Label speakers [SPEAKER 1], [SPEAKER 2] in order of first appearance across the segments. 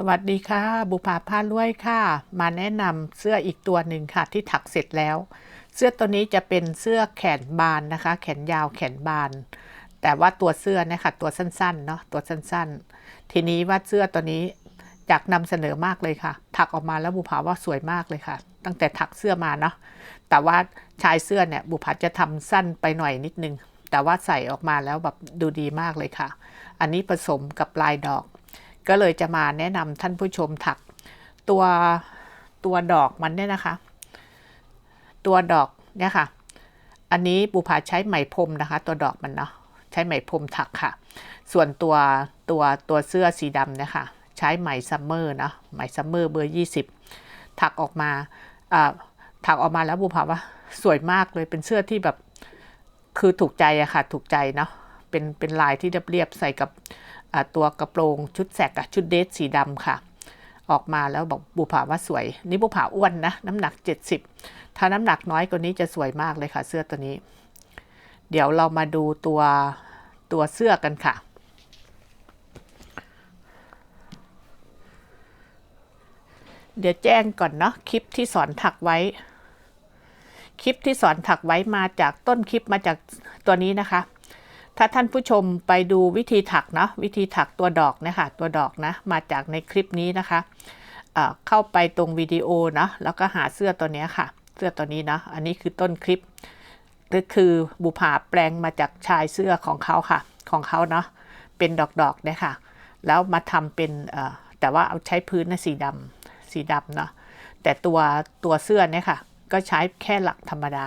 [SPEAKER 1] สวัสดีค่ะ บุภาผ้าล้วยค่ะ มาแนะนำเสื้ออีกตัวหนึ่งค่ะ ที่ถักเสร็จแล้ว เสื้อตัวนี้จะเป็นเสื้อแขนบานนะคะ แขนยาวแขนบาน แต่ว่าตัวเสื้อนี่ยค่ะตัวสั้นๆเนาะตัวสั้นๆ ทีนี้ว่าเสื้อตัวนี้อยากนำเสนอมากเลยค่ะ ถักออกมาแล้วบุภาว่าสวยมากเลยค่ะ ตั้งแต่ถักเสื้อมาเนาะแต่ว่าชายเสื้อเนี่ยบุภาจะทำสั้นไปหน่อยนิดนึง แต่ว่าใส่ออกมาแล้วแบบดูดีมากเลยค่ะ อันนี้ผสมกับลายดอก ก็เลยจะมาแนะนำท่านผู้ชมถัก ตัวตัวดอกมันเนี่ยนะคะ ตัวดอกเนี่ยค่ะ อันนี้บุภาใช้ไหมพรมนะคะ ตัวดอกมันเนาะใช้ไหมพรมถักค่ะ ส่วนตัวตัวตัวเสื้อสีดำเนี่ยค่ะ ใช้ไหมซัมเมอร์นะไหมซัมเมอร์เบอร์20 ถักออกมาอ่าถักออกมาแล้วบุภาว่าสวยมากเลยเป็นเสื้อที่แบบคือถูกใจอะค่ะ ถูกใจเนาะเป็นเป็นลายที่เรียบๆใส่กับ ตัวกระโปรงชุดแสกอะชุดเดทสีดำค่ะ ออกมาแล้วบอกบุภาว่าสวย นี่บุภาอ้วนนะ น้ำหนัก 70 ถ้าน้ำหนักน้อยกว่านี้จะสวยมากเลยค่ะ เสื้อตัวนี้ เดี๋ยวเรามาดูตัวตัวเสื้อกันค่ะ เดี๋ยวแจ้งก่อนเนาะคลิปที่สอนถักไว้ คลิปที่สอนถักไว้มาจากต้นคลิปมาจากตัวนี้นะคะ ถ้าท่านผู้ชมไปดูวิธีถักเนาะวิธีถักตัวดอกนะคะตัวดอกนะมาจากในคลิปนี้นะคะเข้าไปตรงวิดีโอเนาะแล้วก็หาเสื้อตัวนี้ค่ะ เสื้อตัวนี้นะอันนี้คือต้นคลิปก็คือบุผาแปลงมาจากชายเสื้อของเขาค่ะ ของเขาเนาะเป็นดอกๆเนี่ยค่ะ แล้วมาทำเป็นแต่ว่าเอาใช้พื้นนะสีดำสีดำเนาะแต่ตัวตัวเสื้อเนี่ยค่ะ ก็ใช้แค่หลักธรรมดา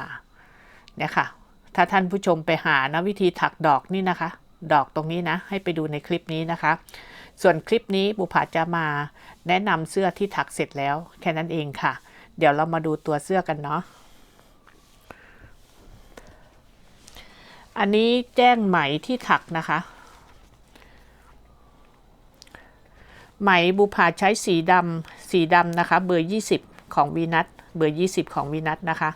[SPEAKER 1] เนี่ยค่ะ ถ้าท่านผู้ชมไปหานะวิธีถักดอกนี่นะคะ ดอกตรงนี้นะ ให้ไปดูในคลิปนี้นะคะ ส่วนคลิปนี้บุผาจะมาแนะนำเสื้อที่ถักเสร็จแล้ว แค่นั้นเองค่ะ เดี๋ยวเรามาดูตัวเสื้อกันเนาะอันนี้แจ้งไหมที่ถักนะคะ ไหมบุผาใช้สีดำสีดำนะคะ เบอร์ 20 ของวีนัทเบอร์ 20 ของวีนัทนะคะ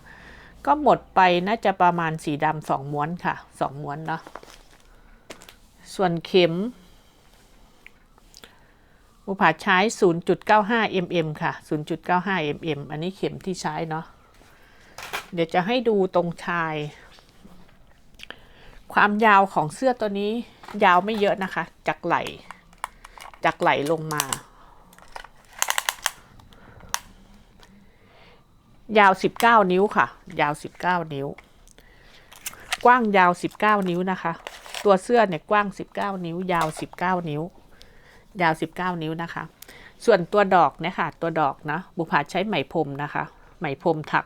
[SPEAKER 1] ก็หมดไปน่าจะประมาณสีดำสองม้วนค่ะสองม้วนเนาะส่วนเข็มบุผาใช้ 0.95 mm ค่ะ 0.95 mm อันนี้เข็มที่ใช้เนาะ เดี๋ยวจะให้ดูตรงชาย ความยาวของเสื้อตัวนี้ยาวไม่เยอะนะคะ จากไหลจากไหลลงมา ยาว 19 นิ้วค่ะ ยาว 19 นิ้ว กว้างยาว 19 นิ้วนะคะ ตัวเสื้อเนี่ยกว้าง 19 นิ้ว ยาว 19 นิ้ว ยาว 19 นิ้วนะคะ ส่วนตัวดอกเนี่ยค่ะ ตัวดอกนะ บุพาใช้ไหมพรมนะคะ ไหมพรมถัก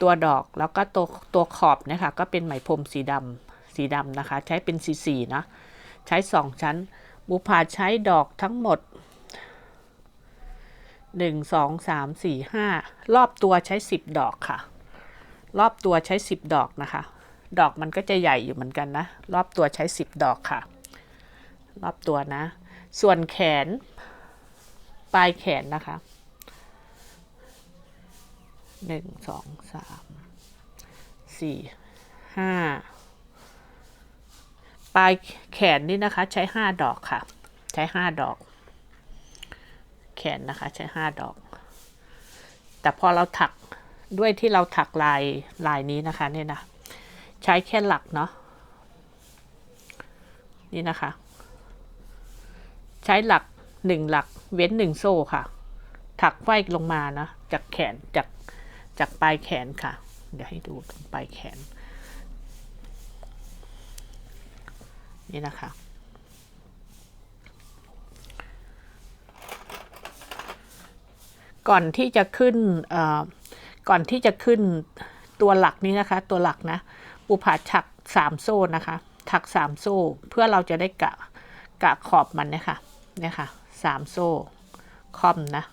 [SPEAKER 1] ตัวดอกแล้วก็ตัวตัวขอบเนี่ยค่ะ ก็เป็นไหมพรมสีดำสีดำนะคะ ใช้เป็นสีสีนะ ใช้สองชั้น บุพาใช้ดอกทั้งหมด หนึ่งสองสามสี่ห้ารอบตัวใช้สิบดอกค่ะ รอบตัวใช้สิบดอกนะคะ ดอกมันก็จะใหญ่อยู่เหมือนกันนะ รอบตัวใช้สิบดอกค่ะ รอบตัวนะ ส่วนแขน ปลายแขนนะคะหนึ่งสองสามสี่ห้าปลายแขนนี่นะคะ ใช้ห้าดอกค่ะ ใช้ห้าดอก ขนนะคะ ใช้ห้าดอก แต่พอเราถักด้วยที่เราถักลายลายนี้นะคะเนี่ยนะ ใช้แค่หลักเนาะนี่นะคะ ใช้หลักหนึ่งหลักเว้นหนึ่งโซ่ค่ะ ถักไฟลงมานะจากแขนจากจากปลายแขนค่ะ เดี๋ยวให้ดูตรงปลายแขน นี่นะคะ ก่อนที่จะขึ้นก่อนที่จะขึ้นตัวหลักนี้นะคะ ตัวหลักนะปูผาถักสามโซ่นะคะถักสามโซ่เพื่อเราจะได้กะกะขอบมันนี่ยค่ะเนี่ยค่ะสามโซ่คอมนะ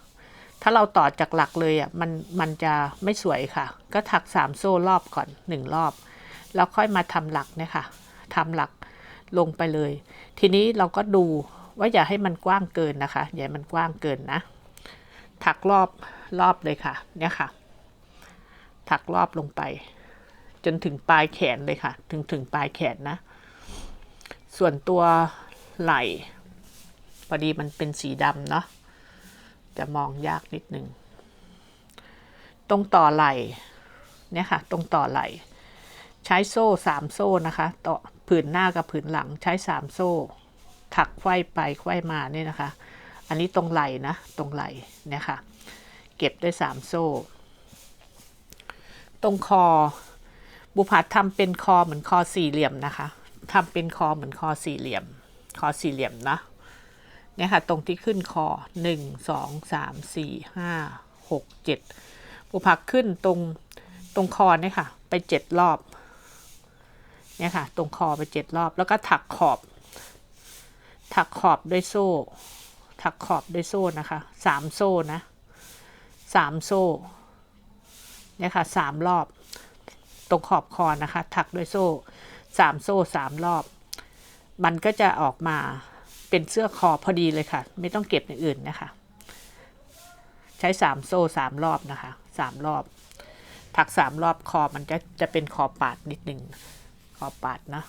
[SPEAKER 1] ถ้าเราต่อจากหลักเลยอะมันมันจะไม่สวยค่ะ ก็ถักสามโซ่รอบก่อนหนึ่งรอบ แล้วค่อยมาทำหลักเนี่ยค่ะทำหลักลงไปเลย ทีนี้เราก็ดูว่าอย่าให้มันกว้างเกินนะคะ อย่าให้มันกว้างเกินนะ ถักรอบรอบเลยค่ะ เนี่ยค่ะ ถักรอบลงไป จนถึงปลายแขนเลยค่ะ ถึงถึงปลายแขนนะ ส่วนตัวไหล่พอดีมันเป็นสีดำเนาะจะมองยากนิดนึง ตรงต่อไหล่เนี่ยค่ะ ตรงต่อไหล่ใช้โซ่สามโซ่นะคะ ต่อผืนหน้ากับผืนหลังใช้สามโซ่ ถักไขว้ไปไขว้มาเนี่ยนะคะ อันนี้ตรงไหลนะ ตรงไหลเนี่ยค่ะ เก็บด้วยสามโซ่ ตรงคอ บุพัดทำเป็นคอเหมือนคอสี่เหลี่ยมนะคะทำเป็นคอเหมือนคอสี่เหลี่ยม คอสี่เหลี่ยมนะเนี่ยค่ะ ตรงที่ขึ้นคอหนึ่งสองสามสี่ห้าหกเจ็ดบุพักขึ้นตรงตรงคอเนี่ยค่ะ ไปเจ็ดรอบเนี่ยค่ะ ตรงคอไปเจ็ดรอบ แล้วก็ถักขอบ ถักขอบด้วยโซ่ ถักขอบด้วยโซ่นะคะสามโซ่นะสามโซ่เนี่ยค่ะสามรอบ ตรงขอบคอนะคะ ถักด้วยโซ่สามโซ่สามรอบ มันก็จะออกมาเป็นเสื้อคอพอดีเลยค่ะ ไม่ต้องเก็บอย่างอื่นนะคะ ใช้สามโซ่สามรอบนะคะสามรอบ ถักสามรอบคอมันจะจะเป็นคอปาดนิดหนึ่งคอปาดนะ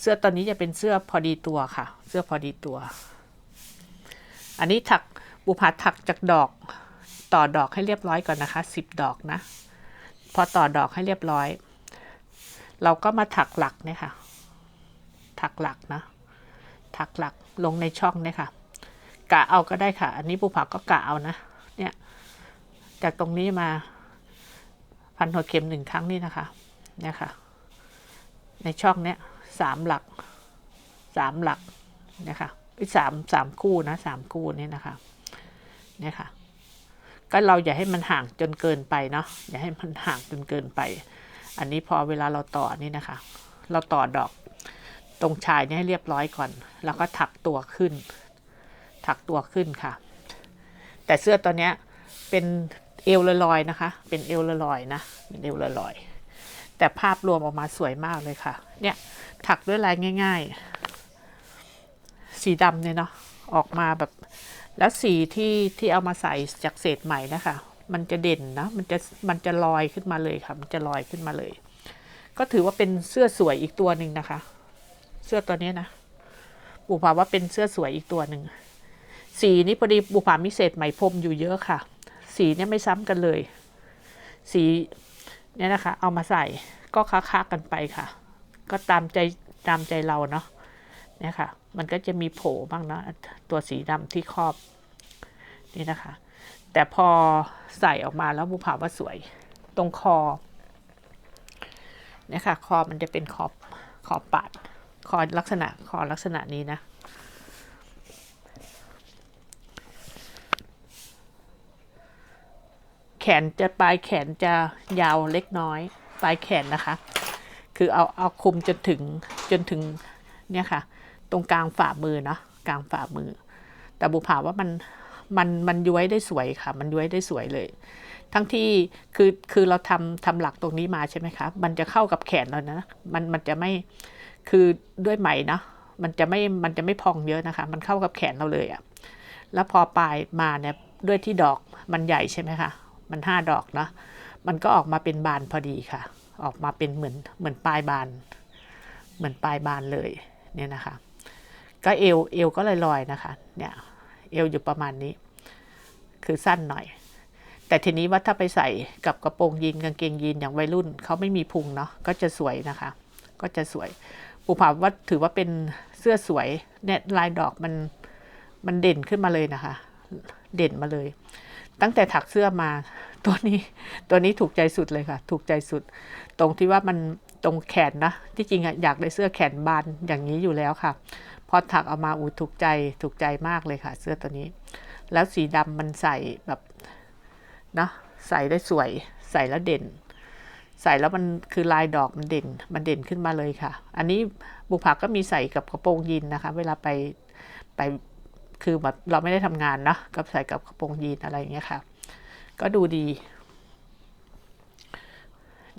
[SPEAKER 1] เสื้อตอนนี้จะเป็นเสื้อพอดีตัวค่ะ เสื้อพอดีตัว อันนี้ถักบุพาถักจากดอกต่อดอกให้เรียบร้อยก่อนนะคะสิบดอกนะ พอต่อดอกให้เรียบร้อย เราก็มาถักหลักเนี่ยค่ะ ถักหลักนะ ถักหลักลงในช่องเนี่ยค่ะ กะเอาก็ได้ค่ะ อันนี้บุผักก็กะเอานะ เนี่ย จากตรงนี้มาพันหัวเข็มหนึ่งครั้งนี่นะคะ เนี่ยค่ะ ในช่องเนี้ยสามหลักสามหลักเนี่ยค่ะ สามสามคู่นะสามคู่นี่นะคะเนี่ยค่ะ ก็เราอย่าให้มันห่างจนเกินไปเนาะอย่าให้มันห่างจนเกินไป อันนี้พอเวลาเราต่อนี่นะคะ เราต่อดอกตรงชายนี่ให้เรียบร้อยก่อน แล้วก็ถักตัวขึ้น ถักตัวขึ้นค่ะ แต่เสื้อตัวเนี้ยเป็นเอวลอยๆนะคะ เป็นเอวลอยๆนะเป็นเอวลอยๆแต่ภาพรวมออกมาสวยมากเลยค่ะ เนี่ยถักด้วยลายง่าย สีดำเนี่ยเนาะออกมาแบบ แล้วสีที่ที่เอามาใส่จากเศษใหม่นะคะ มันจะเด่นนะมันจะมันจะลอยขึ้นมาเลยค่ะ มันจะลอยขึ้นมาเลย ก็ถือว่าเป็นเสื้อสวยอีกตัวหนึ่งนะคะ เสื้อตัวนี้นะบุพาว่าเป็นเสื้อสวยอีกตัวหนึ่งสีนี้พอดีบุพามีเศษไหมพรมอยู่เยอะค่ะ สีเนี่ยไม่ซ้ำกันเลย สีเนี่ยนะคะ เอามาใส่ก็ค้าๆกันไปค่ะ ก็ตามใจตามใจเราเนาะเนี่ยค่ะ มันก็จะมีโผล่บ้างนะตัวสีดำที่ครอบนี่นะคะ แต่พอใส่ออกมาแล้วบุพาว่าสวยตรงคอเนี่ยค่ะคอมันจะเป็นขอบขอบปาดคอลักษณะคอลักษณะนี้นะแขนจะปลายแขนจะยาวเล็กน้อย ปลายแขนนะคะ คือเอาเอาคุมจนถึงจนถึงเนี่ยค่ะ ตรงกลางฝ่ามือเนาะกลางฝ่ามือ แต่บุภาว่ามันมันมันย้วยได้สวยค่ะ มันย้วยได้สวยเลย ทั้งที่คือคือเราทำทำหลักตรงนี้มาใช่ไหมคะมันจะเข้ากับแขนเรานะมันมันจะไม่คือด้วยไหมเนาะมันจะไม่มันจะไม่พองเยอะนะคะ มันเข้ากับแขนเราเลยอะแล้วพอปลายมาเนี่ยด้วยที่ดอกมันใหญ่ใช่ไหมคะมันห้าดอกเนาะมันก็ออกมาเป็นบานพอดีค่ะ ออกมาเป็นเหมือนเหมือนปลายบาน เหมือนปลายบานเลยเนี่ยนะคะ ก็เอวเอวก็ลอยๆนะคะ เนี่ยเอวอยู่ประมาณนี้ คือสั้นหน่อย แต่ทีนี้ว่าถ้าไปใส่กับกระโปรงยีนกางเกงยีนอย่างวัยรุ่นเขาไม่มีพุงเนาะก็จะสวยนะคะ ก็จะสวยปูผาว่าถือว่าเป็นเสื้อสวยเนี่ยลายดอกมันมันเด่นขึ้นมาเลยนะคะ เด่นมาเลย ตั้งแต่ถักเสื้อมาตัวนี้ตัวนี้ถูกใจสุดเลยค่ะ ถูกใจสุด ตรงที่ว่ามันตรงแขนนะที่จริงอะอยากได้เสื้อแขนบานอย่างนี้อยู่แล้วค่ะ พอถักออกมาอูถูกใจถูกใจมากเลยค่ะ เสื้อตัวนี้ แล้วสีดำมันใส่แบบเนาะใส่ได้สวย ใส่แล้วเด่น ใส่แล้วมันคือลายดอกมันเด่น มันเด่นขึ้นมาเลยค่ะ อันนี้บุผักก็มีใส่กับกระโปรงยีนนะคะ เวลาไปไปคือแบบเราไม่ได้ทำงานนะก็ใส่กับกระโปรงยีนอะไรอย่างเงี้ยค่ะ ก็ดูดี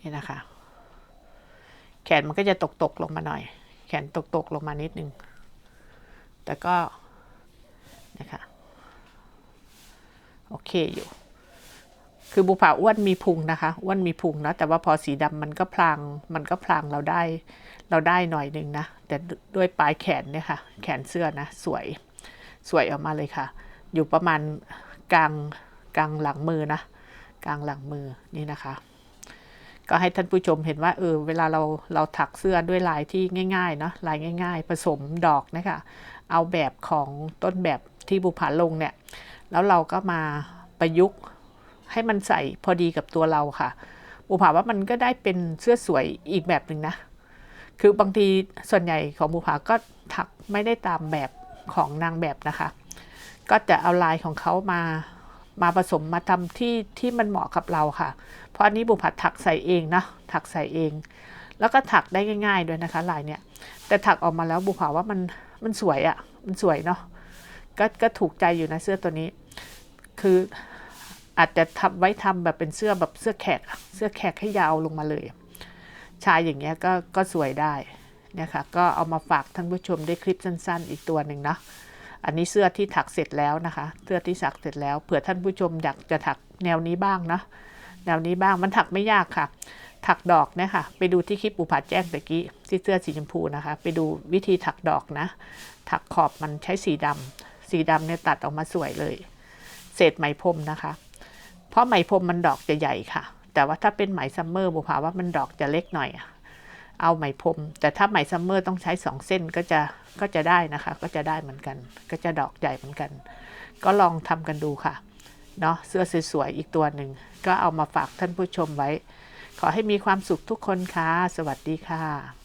[SPEAKER 1] นี่นะคะ แขนมันก็จะตกตกลงมาหน่อย แขนตกตกลงมานิดนึง แต่ก็นะคะโอเคอยู่ คือบุผาอ้วนมีพุงนะคะอ้วนมีพุงนะแต่ว่าพอสีดำมันก็พลางมันก็พลางเราได้ เราได้หน่อยหนึ่งนะ แต่ด้วยปลายแขนเนี่ยค่ะ แขนเสื้อนะ สวยสวยออกมาเลยค่ะ อยู่ประมาณกลางกลางหลังมือนะ กลางหลังมือนี่นะคะ ก็ให้ท่านผู้ชมเห็นว่าเออเวลาเราเราถักเสื้อด้วยลายที่ง่ายๆเนาะลายง่าย ๆ ผสมดอกนะคะ เอาแบบของต้นแบบที่บุผาลงเนี่ย แล้วเราก็มาประยุกต์ให้มันใส่พอดีกับตัวเราค่ะ บุผาว่ามันก็ได้เป็นเสื้อสวยอีกแบบหนึ่งนะ คือบางทีส่วนใหญ่ของบุผาก็ถักไม่ได้ตามแบบของนางแบบนะคะ ก็จะเอาลายของเขามามาผสมมาทำที่ที่มันเหมาะกับเราค่ะ เพราะอันนี้บุผาถักใส่เองนะถักใส่เอง แล้วก็ถักได้ง่าย ๆด้วยนะคะลายเนี่ย แต่ถักออกมาแล้วบุผาว่ามัน มันสวยอะ่ะ มันสวยเนาะก็ก็ถูกใจอยู่นะเสื้อตัวนี้ คืออาจจะทำไว้ทำแบบเป็นเสื้อแบบเสื้อแขก เสื้อแขกให้ยาวลงมาเลย ชายอย่างเงี้ยก็ก็สวยได้เนี่ยค่ะ ก็เอามาฝากท่านผู้ชมได้คลิปสั้น ๆ อีกตัวหนึ่งเนาะอันนี้เสื้อที่ถักเสร็จแล้วนะคะ เสื้อที่สักเสร็จแล้ว เผื่อท่านผู้ชมอยากจะถักแนวนี้บ้างเนาะแนวนี้บ้างมันถักไม่ยากค่ะ ถักดอกเนี่ยค่ะ ไปดูที่คลิปปูผาแจ้งตะกี้ที่เสื้อสีชมพูนะคะ ไปดูวิธีถักดอกนะ ถักขอบมันใช้สีดำสีดำเนี่ยตัดออกมาสวยเลย เศษไหมพรมนะคะ เพราะไหมพรมมันดอกจะใหญ่ค่ะ แต่ว่าถ้าเป็นไหมซัมเมอร์บุผาว่ามันดอกจะเล็กหน่อย เอาไหมพรม แต่ถ้าไหมซัมเมอร์ต้องใช้สองเส้นก็จะก็จะได้นะคะ ก็จะได้เหมือนกัน ก็จะดอกใหญ่เหมือนกัน ก็ลองทำกันดูค่ะ เนาะเสื้อสวยๆอีกตัวหนึ่งก็เอามาฝากท่านผู้ชมไว้ ขอให้มีความสุขทุกคนค่ะ สวัสดีค่ะ